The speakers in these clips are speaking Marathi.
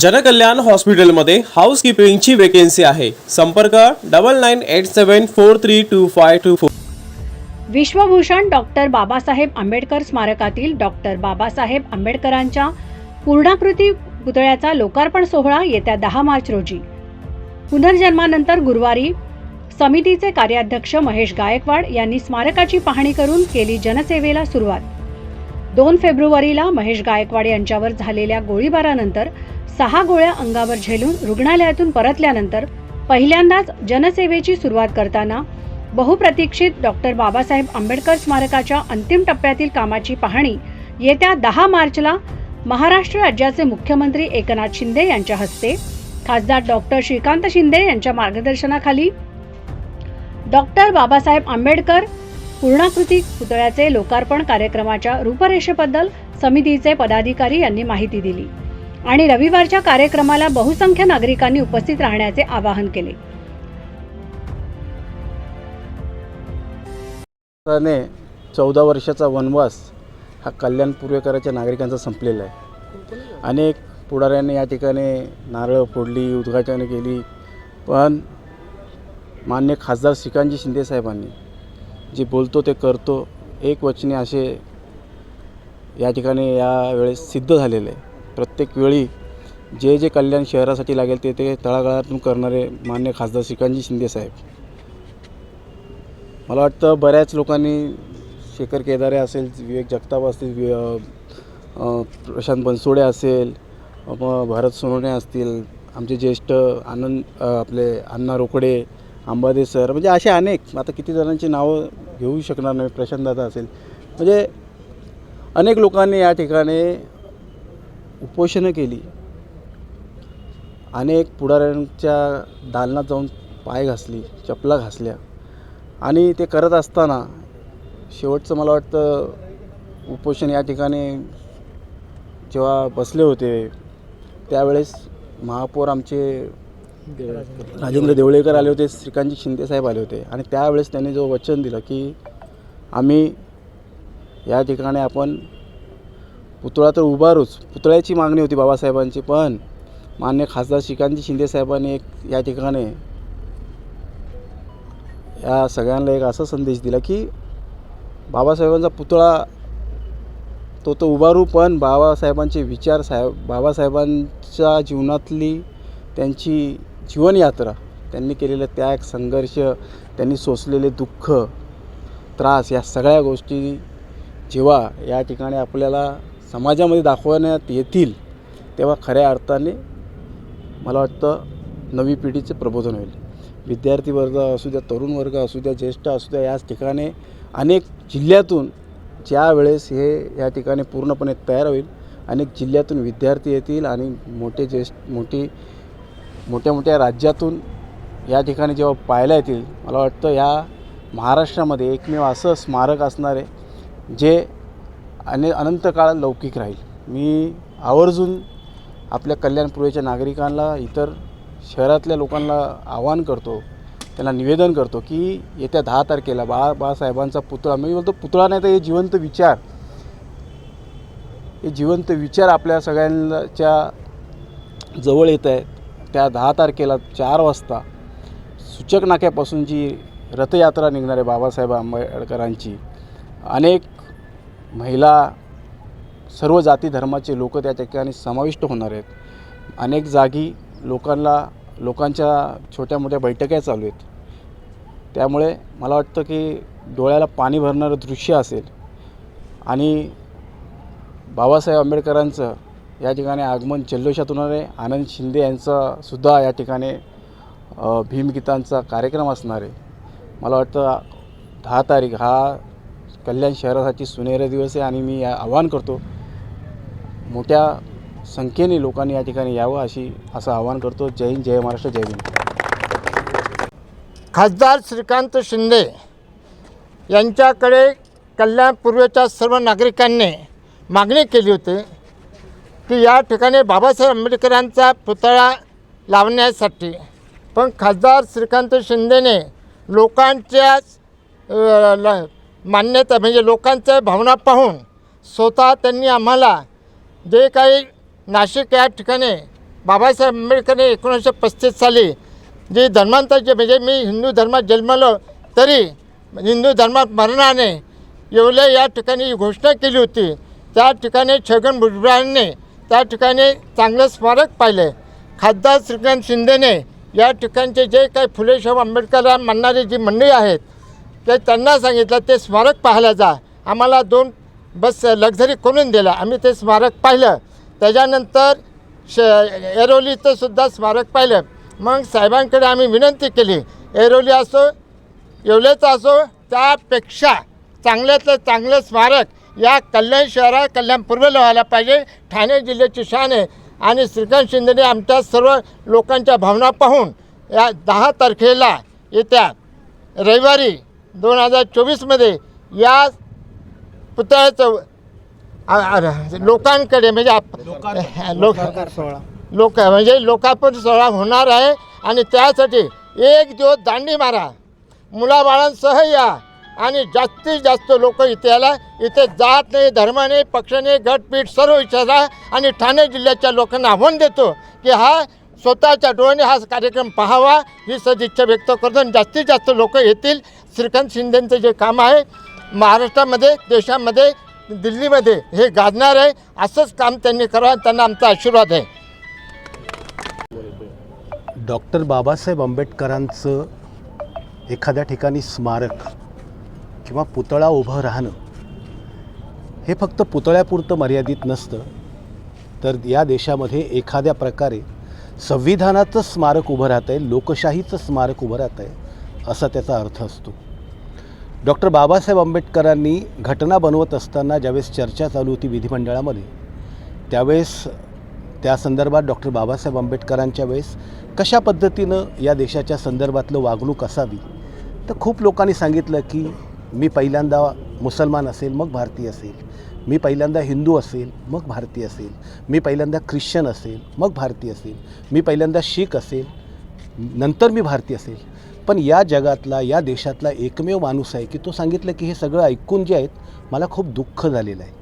जनकल्याण हॉस्पिटलमध्ये हाऊसकीपिंगची वेकेन्सी आहे. संपर्क double nine eight seven four three two five two four Vishwabhushan doctor Babasaheb Ambedkar स्मारकातील डॉक्टर बाबासाहेब आंबेडकरांच्या पूर्णाकृती पुतळ्याचा लोकार्पण सोहळा येत्या दहा मार्च रोजी. पुनर्जन्मानंतर गुरुवारी समितीचे कार्याध्यक्ष महेश गायकवाड यांनी स्मारकाची पाहणी करून केली जनसेवेला सुरुवात. दोन फेब्रुवारीला महेश गायकवाड यांच्यावर झालेल्या गोळीबारानंतर सहा गोळ्या अंगावर झेलून रुग्णालयातून परतल्यानंतर पहिल्यांदाच जनसेवेची सुरुवात करताना बहुप्रतीक्षित डॉक्टर बाबासाहेब आंबेडकर स्मारकाच्या अंतिम टप्प्यातील कामाची पाहणी येत्या दहा मार्चला महाराष्ट्र राज्याचे मुख्यमंत्री एकनाथ शिंदे यांच्या हस्ते खासदार डॉक्टर श्रीकांत शिंदे यांच्या मार्गदर्शनाखाली डॉक्टर बाबासाहेब आंबेडकर पूर्णाकृती पुतळ्याचे लोकार्पण कार्यक्रमाच्या रूपरेषेबद्दल समितीचे पदाधिकारी यांनी माहिती दिली. आणि रविवारच्या कार्यक्रमाला बहुसंख्य नागरिकांनी उपस्थित राहण्याचे आवाहन केले. चौदा वर्षाचा वनवास हा कल्याण पूर्वेकराच्या नागरिकांचा संपलेला आहे. अनेक पुढाऱ्यांनी या ठिकाणी नारळ फोडली उद्घाटनं केली पण मान्य खासदार श्रीकांतजी शिंदे साहेबांनी जे बोलतो ते करतो एक वचने असे या ठिकाणी यावेळेस सिद्ध झालेले आहे. प्रत्येक वेळी जे जे कल्याण शहरासाठी लागेल ते ते तळागाळातून करणारे मान्य खासदार श्रीकांतजी शिंदे साहेब. मला वाटतं बऱ्याच लोकांनी शेखर केदारे असेल विवेक जगताप असतील प्रशांत बनसोडे असेल मग भरत सोनवणे असतील आमचे ज्येष्ठ आनंद आपले अण्णा रोकडे अंबादे सर म्हणजे असे अनेक आता किती जणांची नावं घेऊ शकणार नाही प्रशांत दादा असेल. म्हणजे अनेक लोकांनी या ठिकाणी उपोषणं केली. अनेक पुढाऱ्यांच्या दालनात जाऊन पाय घासली चपला घासल्या. आणि ते करत असताना शेवटचं मला वाटतं उपोषण या ठिकाणी जेव्हा बसले होते त्यावेळेस महापौर आमचे राजेंद्र देवळेकर आले होते श्रीकांतजी शिंदेसाहेब आले होते. आणि त्यावेळेस त्यांनी जो वचन दिलं की आम्ही या ठिकाणी आपण पुतळा तर उभारूच. पुतळ्याची मागणी होती बाबासाहेबांची पण मान्य खासदार श्रीकांतजी शिंदे साहेबांनी एक या ठिकाणी या सगळ्यांना एक असा संदेश दिला की बाबासाहेबांचा पुतळा तो तो उभारू पण बाबासाहेबांचे विचार साहेब बाबासाहेबांच्या जीवनातली त्यांची जीवनयात्रा त्यांनी केलेलं त्याग संघर्ष त्यांनी सोसलेले दुःख त्रास या सगळ्या गोष्टी जेव्हा या ठिकाणी आपल्याला समाजामध्ये दाखवण्यात येतील तेव्हा खऱ्या अर्थाने मला वाटतं नवी पिढीचे प्रबोधन होईल. विद्यार्थी वर्ग असू द्या तरुण वर्ग असू द्या ज्येष्ठ असू द्या याच ठिकाणी अनेक जिल्ह्यातून ज्या वेळेस हे या ठिकाणी पूर्णपणे तयार होईल अनेक जिल्ह्यातून विद्यार्थी येतील आणि मोठे ज्येष्ठ मोठी मोठ्या मोठ्या राज्यातून या ठिकाणी जेव्हा पाहायला येतील मला वाटतं या महाराष्ट्रामध्ये एकमेव असं स्मारक असणारे जे आणि अनंत काळ लौकिक राहील. मी आवर्जून आपल्या कल्याणपूर्वेच्या नागरिकांना इतर शहरातल्या लोकांना आवाहन करतो त्यांना निवेदन करतो की येत्या दहा तारखेला बाळा बाळासाहेबांचा पुतळा मी बोलतो पुतळा नाही तर हे जिवंत विचार. हे जिवंत विचार आपल्या सगळ्यांच्या जवळ येत आहेत. त्या दहा तारखेला चार वाजता सूचक नाक्यापासून जी रथयात्रा निघणार आहे बाबासाहेब आंबेडकरांची अनेक महिला सर्व जाती धर्माचे लोक त्या ठिकाणी समाविष्ट होणार आहेत. अनेक जागी लोकांना लोकांच्या छोट्या मोठ्या बैठका चालू आहेत. त्यामुळे मला वाटतं की डोळ्याला पाणी भरणारं दृश्य असेल आणि बाबासाहेब आंबेडकरांचं या ठिकाणी आगमन जल्लोषात होणार आहे. आनंद शिंदे यांचा सुद्धा या ठिकाणी भीमगीतांचा कार्यक्रम असणार आहे. मला वाटतं दहा तारीख हा कल्याण शहरासाठी सुनहरा दिवस आहे आणि मी आवाहन करतो मोठ्या संख्येने लोकांनी या ठिकाणी यावं अशी असं आवाहन करतो. जय हिंद जय महाराष्ट्र जय हिंद खासदार श्रीकांत शिंदे यांच्याकडे कल्याण पूर्वेच्या सर्व नागरिकांनी मागणी केली होती की या ठिकाणी बाबासाहेब आंबेडकरांचा पुतळा लावण्यासाठी. पण खासदार श्रीकांत शिंदेने लोकांच्या ल- मान्यता म्हणजे लोकांच्या भावना पाहून स्वतः त्यांनी आम्हाला जे काही नाशिक या ठिकाणी बाबासाहेब आंबेडकरने एकोणीसशे पस्तीस साली जे धर्मांतरचे म्हणजे मी हिंदू धर्मात जन्मलो तरी हिंदू धर्मात मरणाने येवले या ठिकाणी घोषणा केली होती. त्या ठिकाणी छगन भुजबळांनी त्या ठिकाणी चांगलं स्मारक पाहिले. खासदार श्रीकांत शिंदेने या ठिकाणचे जे काही फुले शाहू आंबेडकर मानणारी जी मंडळी आहेत ते त्यांना सांगितलं ते स्मारक पाहायला जा. आम्हाला दोन बस लक्झरी करून दिला? आम्ही ते स्मारक पाहिलं. त्याच्यानंतर श एरोलीचं सुद्धा स्मारक पाहिलं. मग साहेबांकडे आम्ही विनंती केली एरोली असो येवलेचं असो त्यापेक्षा चांगल्यातलं चांगलं स्मारक या कल्याण शहरात कल्याण पूर्वेला व्हायला पाहिजे. ठाणे जिल्ह्याची शान आहे आणि श्रीकांत शिंदेने आमच्या सर्व लोकांच्या भावना पाहून या दहा तारखेला येत्या रविवारी दोन हजार चोवीसमध्ये या पुतळ्याचं लोकांकडे म्हणजे आप- लोक लोक म्हणजे लोकार्पण सोहळा होणार आहे आणि त्यासाठी एक दिवस दांडी मारा. मुलाबाळांसह या आणि जास्तीत जास्त लोक इथे याला इथे जात नाही धर्म नाही पक्ष नाही गटपीठ सर्व विचारा आणि ठाणे जिल्ह्याच्या लोकांना आव्हान देतो की हा स्वतःच्या डोळ्याने हा कार्यक्रम पाहावा. ही सदिच्छा व्यक्त करतो आणि जास्तीत जास्त लोक येतील. श्रीकांत शिंदेंचं जे काम आहे महाराष्ट्रामध्ये देशामध्ये दिल्लीमध्ये हे गाजणार आहे. असंच काम त्यांनी करावं त्यांना आमचा आशीर्वाद आहे. डॉक्टर बाबासाहेब आंबेडकरांचं एखाद्या ठिकाणी स्मारक किंवा पुतळा उभं राहणं हे फक्त पुतळ्यापुरतं मर्यादित नसतं. तर या देशामध्ये एखाद्या प्रकारे संविधानाचं स्मारक उभं राहतं आहे लोकशाहीचं स्मारक उभं राहतं आहे असा त्याचा अर्थ असतो. डॉक्टर बाबासाहेब आंबेडकरांनी घटना बनवत असताना ज्यावेळेस चर्चा चालू होती विधिमंडळामध्ये त्यावेळेस त्या संदर्भात डॉक्टर बाबासाहेब आंबेडकरांच्या वेळेस कशा पद्धतीनं या देशाच्या संदर्भातलं वागणूक असावी? तर खूप लोकांनी सांगितलं की मी पहिल्यांदा मुसलमान असेल मग भारतीय असेल. मी पहिल्यांदा हिंदू असेल मग भारतीय असेल. मी पहिल्यांदा ख्रिश्चन असेल मग भारतीय असेल. मी पहिल्यांदा शीख असेल नंतर मी भारतीय असेल. पण या जगातला या देशातला एकमेव माणूस आहे की तो सांगितलं की हे सगळं ऐकून जे आहेत मला खूप दुःख झालेलं आहे.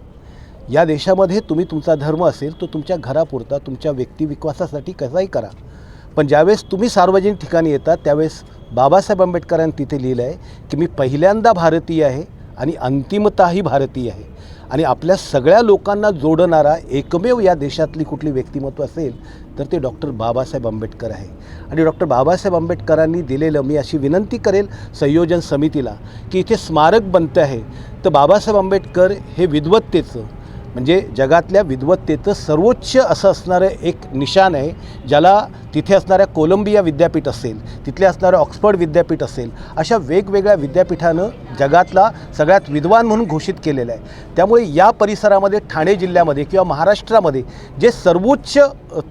या देशामध्ये तुम्ही तुमचा धर्म असेल तो तुमच्या घरापुरता तुमच्या व्यक्तिविकासासाठी कसाही करा. पण ज्यावेळेस तुम्ही सार्वजनिक ठिकाणी येतात त्यावेळेस बाबासाहेब आंबेडकरांनी तिथे लिहिलं आहे की मी पहिल्यांदा भारतीय आहे आणि अंतिमताही भारतीय आहे. आणि आपल्या सगळ्या लोकांना जोडणारा एकमेव या देशातली कुठली व्यक्तिमत्व असेल तर ते डॉक्टर बाबासाहेब आंबेडकर आहे. आणि डॉक्टर बाबासाहेब आंबेडकरांनी दिलेलं मी अशी विनंती करेल संयोजन समितीला की इथे स्मारक बनतं आहे. तर बाबासाहेब आंबेडकर हे विद्वत्तेचं म्हणजे जगातल्या विद्वत्तेचं सर्वोच्च असं असणारं एक निशाण आहे ज्याला तिथे असणाऱ्या कोलंबिया विद्यापीठ असेल तिथले असणारं ऑक्सफर्ड विद्यापीठ असेल अशा वेगवेगळ्या विद्यापीठानं जगातला सगळ्यात विद्वान म्हणून घोषित केलेलं आहे. त्यामुळे या परिसरामध्ये ठाणे जिल्ह्यामध्ये किंवा महाराष्ट्रामध्ये जे सर्वोच्च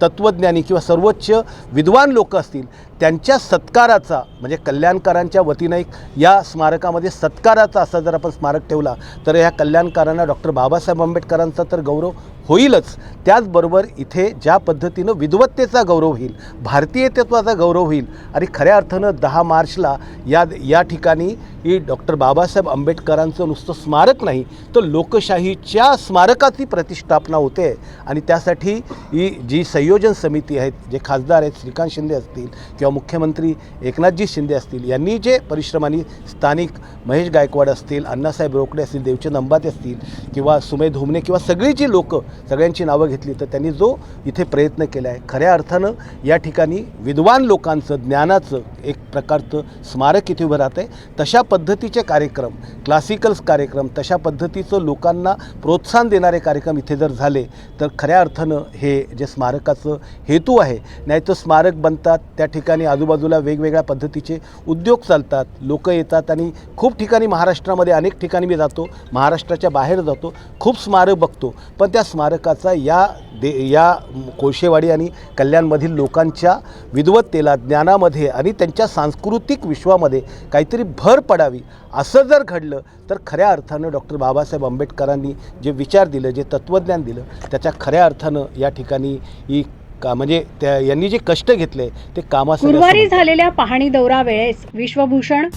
तत्त्वज्ञानी किंवा सर्वोच्च विद्वान लोक असतील त्यांच्या सत्काराचा म्हणजे कल्याणकारांच्या वतीनं एक या स्मारकामध्ये सत्काराचा असा जर आपण स्मारक ठेवला तर ह्या कल्याणकारांना डॉक्टर बाबासाहेब आंबेडकरांचा तर गौरव होईलच. त्याचबरोबर इथे ज्या पद्धतीनं विद्वत्तेचा गौरव होईल भारतीयतेत्वाचा गौरव होईल आणि खऱ्या अर्थानं दहा मार्चला या या ठिकाणी ही डॉक्टर बाबासाहेब आंबेडकरांचं नुसतं स्मारक नाही तर लोकशाहीच्या स्मारकाची प्रतिष्ठापना होते. आणि त्यासाठी ही जी संयोजन समिती आहेत जे खासदार आहेत श्रीकांत शिंदे असतील किंवा मुख्यमंत्री एकनाथजी शिंदे असतील यांनी जे परिश्रमाने स्थानिक महेश गायकवाड असतील अण्णासाहेब रोकडे असतील देवचंद अंबाते असतील किंवा सुमे धुमने किंवा सगळी जी लोकं सगळ्यांची नावं घेतली तर त्यांनी जो इथे प्रयत्न केला आहे खऱ्या अर्थानं या ठिकाणी विद्वान लोकांचं ज्ञानाचं एक प्रकारचं स्मारक इथे उभं राहतं आहे तशा पद्धतीचे कार्यक्रम क्लासिकल्स कार्यक्रम तशा पद्धतीचं लोकांना प्रोत्साहन देणारे कार्यक्रम इथे जर झाले तर खऱ्या अर्थानं हे जे स्मारकाचं हेतू आहे नाही तर स्मारक बनतात त्या ठिकाणी आजूबाजूला वेगवेगळ्या पद्धतीचे उद्योग चालतात लोक येतात आणि खूप ठिकाणी महाराष्ट्रामध्ये अनेक ठिकाणी मी जातो महाराष्ट्राच्या बाहेर जातो खूप स्मारक बघतो. पण त्या स्मारकाचा या दे या कोळशेवाडी आणि कल्याणमधील लोकांच्या विद्वत्तेला ज्ञानामध्ये आणि त्यांच्या सांस्कृतिक विश्वामध्ये काहीतरी भर पडावी. असं जर घडलं तर खऱ्या अर्थानं डॉक्टर बाबासाहेब आंबेडकरांनी जे विचार दिलं जे तत्त्वज्ञान दिलं त्याच्या खऱ्या अर्थानं या ठिकाणी ही का म्हणजे त्या यांनी जे कष्ट घेतले ते कामासाठी गुरुवारी झालेल्या पाहणी दौरा वेळेस विश्वभूषण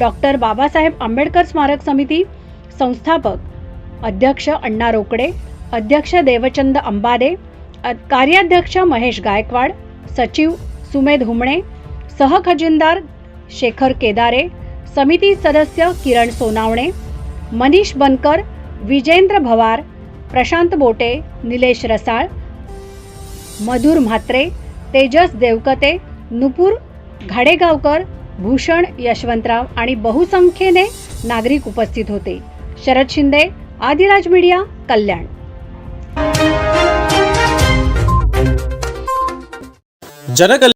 डॉक्टर बाबासाहेब आंबेडकर स्मारक समिती संस्थापक अध्यक्ष अण्णा रोकडे अध्यक्ष देवचंद अंबादे कार्याध्यक्ष महेश गायकवाड सचिव सुमेध हुमणे सहखजिनदार शेखर केदारे समिती सदस्य किरण सोनावणे मनीष बनकर विजेंद्र भवार प्रशांत बोटे निलेश रसाळ मधुर म्हात्रे तेजस देवकते नुपूर घाडेगावकर भूषण यशवंतराव आणि बहुसंख्येने नागरिक उपस्थित होते. शरद शिंदे आदिराज मीडिया कल्याण. जनकल्याण